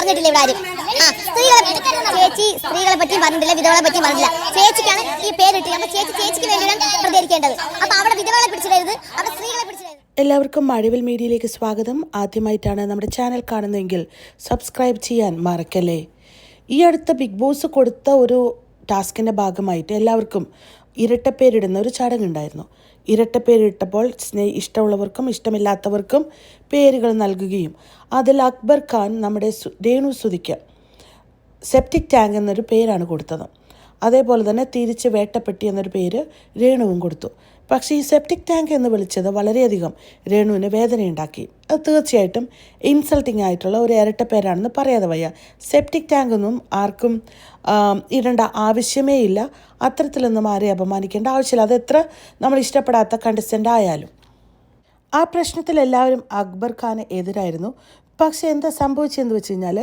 പറഞ്ഞിട്ടില്ല ഇവിടെ ആരും. ആ സ്ത്രീകളെ ചേച്ചി സ്ത്രീകളെ പറ്റിയും പറഞ്ഞിട്ടില്ല വിധവകളെ പറ്റിയും പറഞ്ഞില്ല ചേച്ചിക്കാണ് ഈ പേരിട്ട് അപ്പൊ ചേച്ചി ചേച്ചിക്ക് വേണ്ടിയാണ് പ്രതികരിക്കേണ്ടത്. അപ്പൊ അവിടെ വിധവകളെ പിടിച്ചിടരുത്. അവിടെ സ്ത്രീകളെ പിടിച്ചിടരുത്. എല്ലാവർക്കും മഴവിൽ മീഡിയയിലേക്ക് സ്വാഗതം. ആദ്യമായിട്ടാണ് നമ്മുടെ ചാനൽ കാണുന്നതെങ്കിൽ സബ്സ്ക്രൈബ് ചെയ്യാൻ മറക്കല്ലേ? ഈ അടുത്ത ബിഗ് ബോസ് കൊടുത്ത ഒരു ടാസ്കിന്റെ ഭാഗമായിട്ട് എല്ലാവർക്കും ഇരട്ടപ്പേരിടുന്ന ഒരു ചടങ്ങുണ്ടായിരുന്നു. ഇരട്ടപ്പേരിട്ടപ്പോൾ സ്നേ ഇഷ്ടമുള്ളവർക്കും ഇഷ്ടമില്ലാത്തവർക്കും പേരുകൾ നൽകുകയും അതിൽ അക്ബർ ഖാൻ നമ്മുടെ രേണു സുതിക്ക് സെപ്റ്റിക് ടാങ്ക് എന്നൊരു പേരാണ് കൊടുത്തത്. അതേപോലെ തന്നെ തിരിച്ച് വേട്ടപ്പെട്ടി എന്നൊരു പേര് രേണുവും കൊടുത്തു. പക്ഷേ ഈ സെപ്റ്റിക് ടാങ്ക് എന്ന് വിളിച്ചത് വളരെയധികം രേണുവിന് വേദനയുണ്ടാക്കി. അത് തീർച്ചയായിട്ടും ഇൻസൾട്ടിംഗ് ആയിട്ടുള്ള ഒരു ഇരട്ട പേരാണെന്ന് പറയാതെ വയ്യ. സെപ്റ്റിക് ടാങ്ക് ഒന്നും ആർക്കും ഇടേണ്ട ആവശ്യമേ ഇല്ല. അത്തരത്തിലൊന്നും ആരെയും അപമാനിക്കേണ്ട ആവശ്യമില്ല. അത് എത്ര നമ്മൾ ഇഷ്ടപ്പെടാത്ത കണ്ടസ്റ്റന്റ് ആയാലും. ആ പ്രശ്നത്തിൽ എല്ലാവരും അക്ബർ ഖാന് എതിരായിരുന്നു. പക്ഷേ എന്താ സംഭവിച്ചതെന്ന് വെച്ച് കഴിഞ്ഞാൽ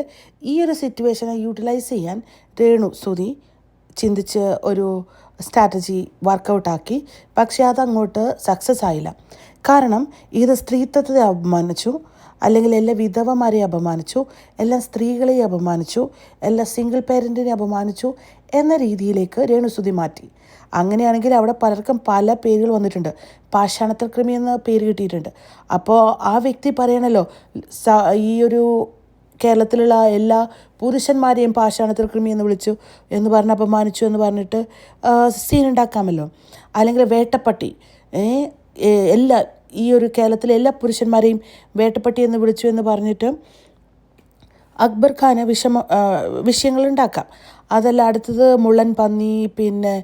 ഈ ഒരു സിറ്റുവേഷനെ യൂട്ടിലൈസ് ചെയ്യാൻ രേണു സുധി ചിന്തിച്ച് ഒരു സ്ട്രാറ്റജി വർക്കൗട്ടാക്കി പക്ഷേ അതങ്ങോട്ട് സക്സസ് ആയില്ല. കാരണം ഇത് സ്ത്രീത്വത്തെ അപമാനിച്ചു അല്ലെങ്കിൽ എല്ലാ വിധവമാരെ അപമാനിച്ചു എല്ലാ സ്ത്രീകളെയും അപമാനിച്ചു എല്ലാ സിംഗിൾ പേരന്റിനെ അപമാനിച്ചു എന്ന രീതിയിലേക്ക് രേണുസുതി മാറ്റി. അങ്ങനെയാണെങ്കിൽ അവിടെ പലർക്കും പല പേരുകൾ വന്നിട്ടുണ്ട്. പാഷാണത്തിൽ കൃമി എന്ന പേര് കിട്ടിയിട്ടുണ്ട്. അപ്പോൾ ആ വ്യക്തി പറയണല്ലോ ഈ ഒരു കേരളത്തിലുള്ള എല്ലാ പുരുഷന്മാരെയും പാഷാണത്തിൽ കൃമി എന്ന് വിളിച്ചു എന്ന് പറഞ്ഞ് അപമാനിച്ചു എന്ന് പറഞ്ഞിട്ട് സീൻ ഉണ്ടാക്കാമല്ലോ അല്ലെങ്കിൽ വേട്ടപ്പട്ടി എല്ലാ ഈ ഒരു കേരളത്തിലെ എല്ലാ പുരുഷന്മാരെയും വേട്ടപ്പട്ടി എന്ന് വിളിച്ചു എന്ന് പറഞ്ഞിട്ട് അക്ബർ ഖാന് വിഷമ വിഷയങ്ങളുണ്ടാക്കാം അതല്ല അടുത്തത് മുള്ളൻ പന്നി പിന്നെ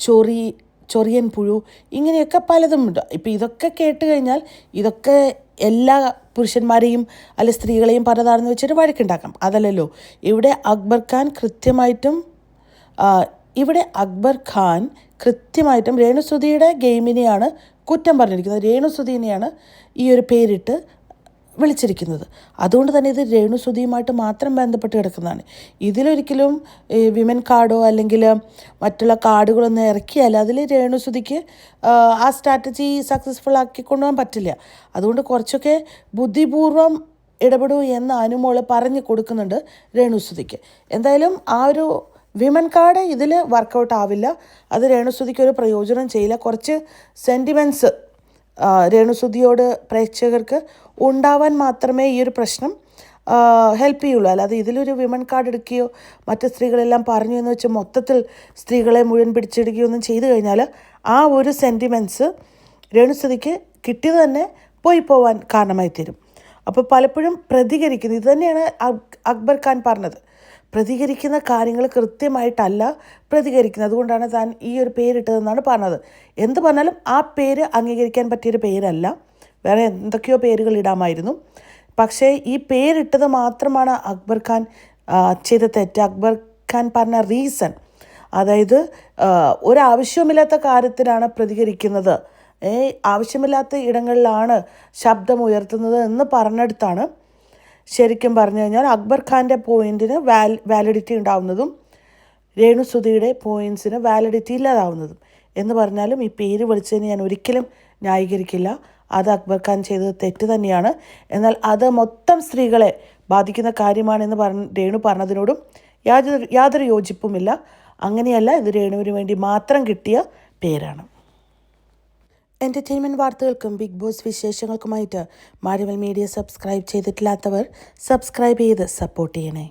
ചൊറി ചൊറിയൻ പുഴു ഇങ്ങനെയൊക്കെ പലതും ഉണ്ട്. ഇപ്പം ഇതൊക്കെ കേട്ട് കഴിഞ്ഞാൽ ഇതൊക്കെ എല്ലാ പുരുഷന്മാരെയും അല്ലെ സ്ത്രീകളെയും പലതാണെന്ന് വെച്ചിട്ട് വഴക്കുണ്ടാക്കാം. അതല്ലല്ലോ ഇവിടെ അക്ബർ ഖാൻ കൃത്യമായിട്ടും ഇവിടെ അക്ബർ ഖാൻ കൃത്യമായിട്ടും രേണുസുതിയുടെ ഗെയിമിനെയാണ് കുറ്റം പറഞ്ഞിരിക്കുന്നത്. രേണുസുതിനെയാണ് ഈ ഒരു പേരിട്ട് വിളിച്ചിരിക്കുന്നത്. അതുകൊണ്ട് തന്നെ ഇത് രേണുസുതിയുമായിട്ട് മാത്രം ബന്ധപ്പെട്ട് കിടക്കുന്നതാണ്. ഇതിലൊരിക്കലും വിമൻ കാർഡോ അല്ലെങ്കിൽ മറ്റുള്ള കാർഡുകളൊന്നും ഇറക്കിയാൽ അതിൽ രേണുസുതിക്ക് ആ, സ്ട്രാറ്റജി സക്സസ്ഫുൾ ആക്കി കൊണ്ടുപോകാൻ പറ്റില്ല. അതുകൊണ്ട് കുറച്ചൊക്കെ ബുദ്ധിപൂർവം ഇടപെടൂ എന്ന് അനുമോൾ പറഞ്ഞു കൊടുക്കുന്നുണ്ട് രേണുസുതിക്ക്. എന്തായാലും ആ ഒരു വിമൻ കാർഡ് ഇതിൽ വർക്കൗട്ട് ആവില്ല. അത് രേണുസുതിക്ക് ഒരു പ്രയോജനം ചെയ്യില്ല. കുറച്ച് സെന്റിമെന്റ്സ് രേണുസുതിയോട് പ്രേക്ഷകർക്ക് ഉണ്ടാവാൻ മാത്രമേ ഈ ഒരു പ്രശ്നം ഹെൽപ്പ് ചെയ്യുള്ളൂ. അല്ലാതെ ഇതിലൊരു വിമൻ കാർഡ് എടുക്കുകയോ മറ്റ് സ്ത്രീകളെല്ലാം പറഞ്ഞു എന്ന് വെച്ച് മൊത്തത്തിൽ സ്ത്രീകളെ മുഴുവൻ പിടിച്ചെടുക്കുകയോ ഒന്നും ചെയ്തു കഴിഞ്ഞാൽ ആ ഒരു സെന്റിമെന്റ്സ് രേണുസുതിക്ക് കിട്ടിയത് തന്നെ പോയി പോവാൻ കാരണമായി തീരും. അപ്പോൾ പലപ്പോഴും പ്രതികരിക്കുന്നത് ഇത് തന്നെയാണ് അക്- അക്ബർ ഖാൻ പറഞ്ഞത്. പ്രതികരിക്കുന്ന കാര്യങ്ങൾ കൃത്യമായിട്ടല്ല പ്രതികരിക്കുന്നത്. അതുകൊണ്ടാണ് താൻ ഈ ഒരു പേരിട്ടതെന്നാണ് പറഞ്ഞത്. എന്ത് പറഞ്ഞാലും ആ പേര് അംഗീകരിക്കാൻ പറ്റിയൊരു പേരല്ല. വേറെ എന്തൊക്കെയോ പേരുകൾ ഇടാമായിരുന്നു. പക്ഷേ ഈ പേരിട്ടത് മാത്രമാണ് അക്ബർ ഖാൻ ചെയ്ത തെറ്റ്. അക്ബർ ഖാൻ പറഞ്ഞ റീസൺ അതായത് ഒരാവശ്യവുമില്ലാത്ത കാര്യത്തിനാണ് പ്രതികരിക്കുന്നത്. ആവശ്യമില്ലാത്ത ഇടങ്ങളിലാണ് ശബ്ദം ഉയർത്തുന്നത് എന്ന് പറഞ്ഞെടുത്താണ് ശരിക്കും പറഞ്ഞു കഴിഞ്ഞാൽ അക്ബർ ഖാന്റെ പോയിന്റിന് വാൽ വാലിഡിറ്റി ഉണ്ടാവുന്നതും രേണുസുതിയുടെ പോയിൻസിന് വാലിഡിറ്റി ഇല്ലാതാവുന്നതും. എന്ന് പറഞ്ഞാലും ഈ പേര് വിളിച്ചതിന് ഞാൻ ഒരിക്കലും ന്യായീകരിക്കില്ല. അത് അക്ബർ ഖാൻ ചെയ്തത് തെറ്റ് തന്നെയാണ്. എന്നാൽ അത് മൊത്തം സ്ത്രീകളെ ബാധിക്കുന്ന കാര്യമാണെന്ന് പറഞ്ഞ രേണു പറഞ്ഞതിനോടും യാതൊരു യാതൊരു യോജിപ്പുമില്ല. അങ്ങനെയല്ല ഇത് രേണുവിന് വേണ്ടി മാത്രം കിട്ടിയ പേരാണ്. എന്റർടൈൻമെന്റ് വാർത്തകൾക്കും ബിഗ് ബോസ് വിശേഷങ്ങൾക്കുമായിട്ട് മാരിവൽ മീഡിയ സബ്സ്ക്രൈബ് ചെയ്തിട്ടില്ലാത്തവർ സബ്സ്ക്രൈബ് ചെയ്ത് സപ്പോർട്ട് ചെയ്യണേ.